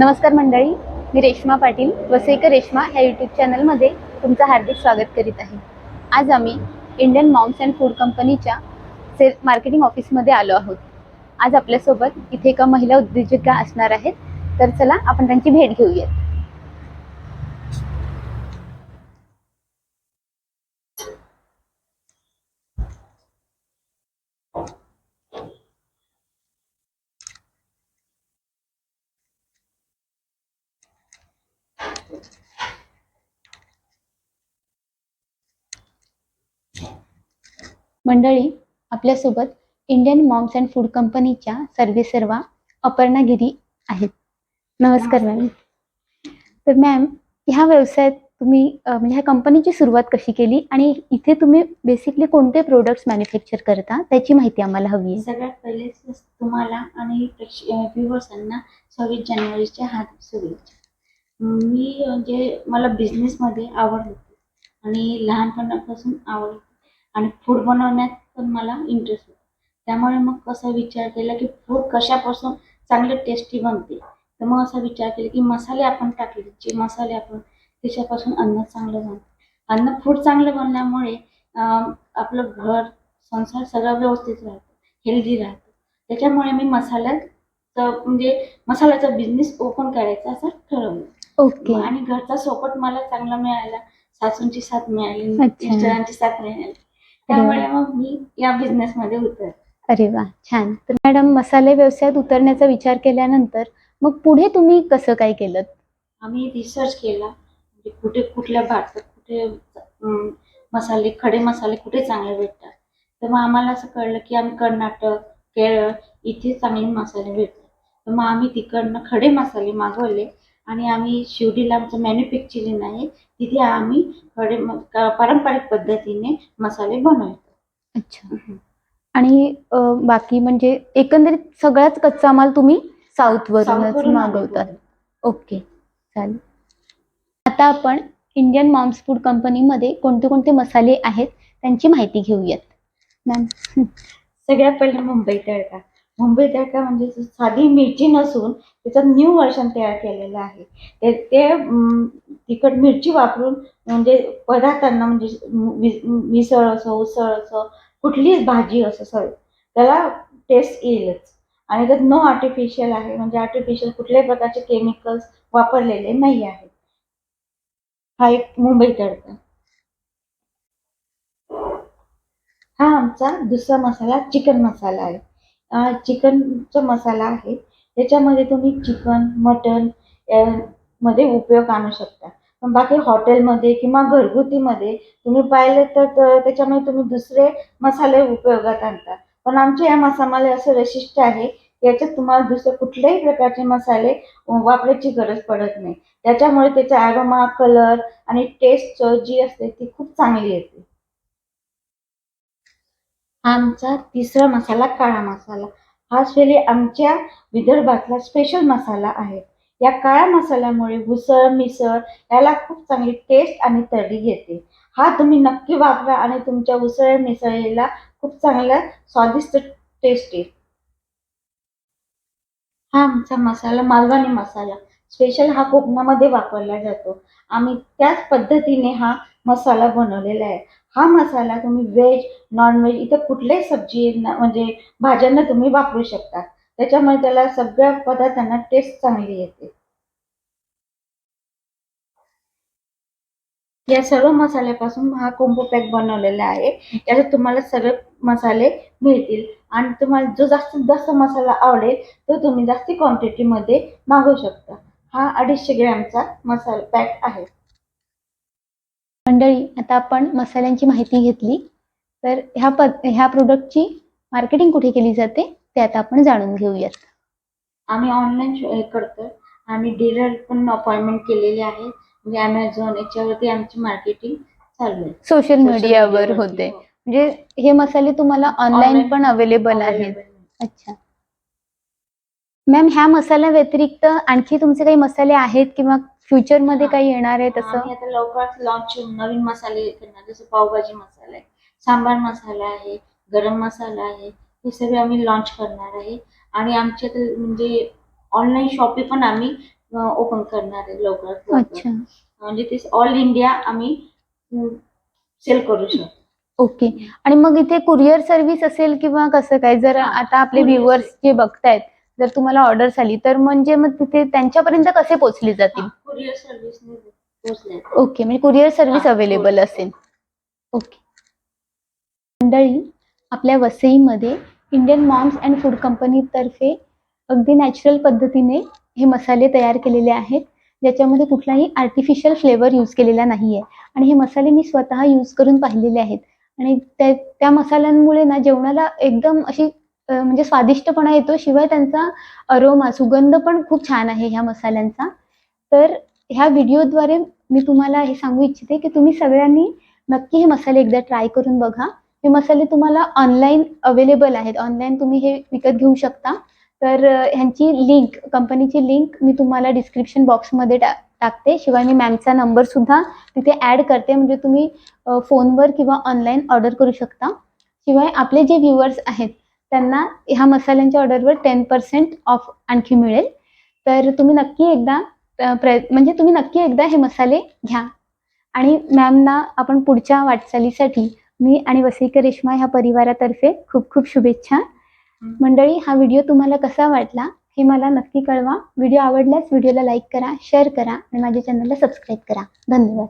नमस्कार मंडळी मी रेश्मा पाटील वसईकर रेश्मा ह्या यूट्यूब चॅनलमध्ये तुमचं हार्दिक स्वागत करीत आहे. आज आम्ही इंडियन मॉम्स अँड फूड कंपनीच्या सेल मार्केटिंग ऑफिसमध्ये आलो आहोत. आज आपल्यासोबत इथे एका महिला उद्योजिका असणार आहेत. तर चला आपण त्यांची भेट घेऊयात. मंडळी आपल्यासोबत इंडियन मॉम्स अँड फूड कंपनीच्या सर्वेसर्वा अपर्णा गिरी आहेत. नमस्कार मॅम. तर मॅम ह्या व्यवसायात तुम्ही म्हणजे ह्या कंपनीची सुरुवात कशी केली आणि इथे तुम्ही बेसिकली कोणते प्रोडक्ट्स मॅन्युफॅक्चर करता त्याची माहिती आम्हाला हवी आहे. सगळ्यात पहिले तुम्हाला आणि व्ह्युअर्सांना सव्वीस जानेवारीच्या हार्दिक शुभेच्छा. मी म्हणजे मला बिझनेसमध्ये आवड होती आणि लहानपणापासून आवड होती आणि फूड बनवण्यात पण मला इंटरेस्ट होता. त्यामुळे मग कसा विचार केला की फूड कशापासून चांगलं टेस्टी बनते? तर मग असा विचार केला की मसाले आपण टाकले जे मसाले आपण त्याच्यापासून अन्न चांगलं बनतं. अन्न फूड चांगलं बनल्यामुळे आपलं घर संसार सगळं व्यवस्थित राहतं हेल्दी राहतं. त्याच्यामुळे मी मसाल्याचं म्हणजे मसाल्याचा बिझनेस ओपन करायचा असं ठरवलं. ओके आणि घरचा सपोर्ट मला चांगला मिळाला. सासूंची साथ मिळाली. मिस्टरांची साथ मिळाली. त्यामुळे मग मी या बिझनेस मध्ये उतर अरे वा छान. तर मॅडम मसाले व्यवसायात उतरण्याचा विचार केल्यानंतर मग पुढे तुम्ही कसं काय केलं आम्ही रिसर्च केला. म्हणजे कुठे कुठल्या भारतात कुठे अं, मसाले खडे मसाले कुठे चांगले भेटतात. तर मग आम्हाला असं कळलं की आम्ही कर्नाटक केरळ इथे चांगले मसाले भेटतात. तर मग आम्ही तिकडनं खडे मसाले मागवले. आणि आम्ही शिवडीला आमचं मॅन्युफॅक्चरिंग आहे तिथे आम्ही क- पारंपरिक पद्धतीने मसाले बनवतो. अच्छा. आणि बाकी म्हणजे एकंदरीत सगळाच कच्चा माल तुम्ही साऊथ वरूनच मागवतात. ओके चालेल. आता आपण इंडियन मॉम्स फूड कंपनीमध्ये कोणते कोणते मसाले आहेत त्यांची माहिती घेऊयात. मॅम. सगळ्यात पहिले मुंबई तडका. मुंबई तडका म्हणजे साधी मिरची नसून त्याचं न्यू वर्षन तयार केलेलं आहे. ते ते तिखट मिरची वापरून म्हणजे पदार्थांना म्हणजे मिसळ असो उसळ असो कुठलीच भाजी असो सॉरी त्याला टेस्ट येईलच. आणि त्यात नो आर्टिफिशियल आहे म्हणजे आर्टिफिशियल कुठल्याही प्रकारचे केमिकल्स वापरलेले नाही आहेत. हा एक मुंबई तडका. हा आमचा दुसरा मसाला चिकन मसाला आहे. चिकनचा मसाला आहे. त्याच्यामध्ये तुम्ही चिकन मटनमध्ये उपयोग आणू शकता. पण बाकी हॉटेलमध्ये किंवा घरगुतीमध्ये तुम्ही पाहिलं तर त्याच्यामध्ये तुम्ही दुसरे मसाले उपयोगात आणता. पण आमच्या या मसाल्यामध्ये असं वैशिष्ट्य आहे याच्यात तुम्हाला दुसरे कुठल्याही प्रकारचे मसाले वापरायची गरज पडत नाही. त्याच्यामुळे त्याचा ॲरोमा कलर आणि टेस्ट जी असते ती खूप चांगली येते. आमचा तिसरा मसाला काळा मसाला. हा स्पेशली आमच्या विदर्भातला स्पेशल मसाला आहे. या काळ्या मसाल्यामुळे उसळ मिसळ याला खूप चांगली टेस्ट आणि तर्री येते. हा तुम्ही नक्की वापरा आणि तुमच्या उसळ मिसळीला खूप चांगला स्वादिष्ट टेस्ट येईल. हा आमचा मसाला मालवणी मसाला. स्पेशल हा कोकणामध्ये वापरला जातो. आम्ही त्याच पद्धतीने हा मसाला बनवलेला आहे. हा मसाला तुम्ही व्हेज नॉनव्हेज इथं कुठल्याही सब्जी म्हणजे भाज्यांना तुम्ही वापरू शकता. त्याच्यामुळे त्याला सगळ्या पदार्थांना टेस्ट चांगली येते. या सर्व मसाल्यापासून हा कोंबो पॅक बनवलेला आहे. याच्यात तुम्हाला सगळे मसाले मिळतील. आणि तुम्हाला जो जास्तीत जास्त मसाला आवडेल तो तुम्ही जास्ती क्वांटिटीमध्ये मागवू शकता. हा अडीचशे ग्रॅमचा मसाला पॅक आहे. मंडळी आता आपण मसाल्यांची माहिती घेतली. तर ह्या पद ह्या प्रोडक्टची मार्केटिंग कुठे केली जाते ते आता आपण जाणून घेऊयात. आम्ही ऑनलाईन करतो आणि डीलर पण अपॉइंटमेंट केलेली आहे. म्हणजे अमेझॉन याच्यावरती आमची मार्केटिंग चालू आहे. सोशल मीडियावर होते. हो. म्हणजे हे मसाले तुम्हाला ऑनलाईन पण अवेलेबल आहेत. अच्छा. मॅम ह्या मसाल्या व्यतिरिक्त आणखी तुमचे काही मसाले आहेत किंवा फ्युचरमध्ये. काही येणार आहे तसं? आता लवकरच लॉन्च नवीन मसाले करणार जसं पावभाजी मसाला आहे सांबार मसाला आहे गरम मसाला आहे हे सगळे आम्ही लॉन्च करणार आहे. आणि आमच्या म्हणजे ऑनलाईन शॉपिंग पण आम्ही ओपन करणार आहे लवकरात लवकर. अच्छा. म्हणजे ते ऑल इंडिया आम्ही सेल करू शकतो. ओके आणि मग इथे कुरिअर सर्व्हिस असेल किंवा कसं काय? जर आता आपले courier व्ह्युअर्स जे बघतायत जर तुम्हाला ऑर्डर झाली तर म्हणजे मग तिथे त्यांच्यापर्यंत कसे पोहोचले जातील? कुरिअर ओके म्हणजे कुरिअर सर्व्हिस अवेलेबल. असेल. ओके मंडळी आपल्या वसईमध्ये इंडियन मॉम्स अँड फूड कंपनीतर्फे अगदी नॅचरल पद्धतीने हे मसाले तयार केलेले आहेत. ज्याच्यामध्ये कुठलाही आर्टिफिशियल फ्लेवर यूज केलेला नाही आहे आणि हे मसाले मी स्वतः यूज करून पाहिलेले आहेत. आणि त्या त्या मसाल्यांमुळे ना जेवणाला एकदम अशी म्हणजे स्वादिष्टपणा येतो. शिवाय त्यांचा अरोमा सुगंध पण खूप छान आहे ह्या मसाल्यांचा. तर ह्या व्हिडिओद्वारे मी तुम्हाला हे सांगू इच्छिते की तुम्ही सगळ्यांनी नक्की हे मसाले एकदा ट्राय करून बघा. हे मसाले तुम्हाला ऑनलाईन अवेलेबल आहेत. ऑनलाईन तुम्ही हे विकत घेऊ शकता. तर ह्यांची लिंक कंपनीची लिंक मी तुम्हाला डिस्क्रिप्शन बॉक्समध्ये टा टाकते. शिवाय मी मॅमचा नंबरसुद्धा तिथे ॲड करते. म्हणजे तुम्ही फोनवर किंवा ऑनलाईन ऑर्डर करू शकता. शिवाय आपले जे व्ह्युअर्स आहेत त्यांना ह्या मसाल्यांच्या ऑर्डरवर टेन पर्सेंट ऑफ आणखी मिळेल. तर तुम्ही नक्की एकदा प्र म्हणजे तुम्ही नक्की एकदा हे मसाले घ्या. आणि मॅमना आपण पुढच्या वाटचालीसाठी मी आणि वसईकर रेश्मा ह्या परिवारातर्फे खूप खूप शुभेच्छा. मंडळी हा व्हिडिओ तुम्हाला कसा वाटला हे मला नक्की कळवा. व्हिडिओ आवडल्यास व्हिडिओला लाईक करा शेअर करा आणि माझ्या चॅनलला सबस्क्राईब करा. धन्यवाद.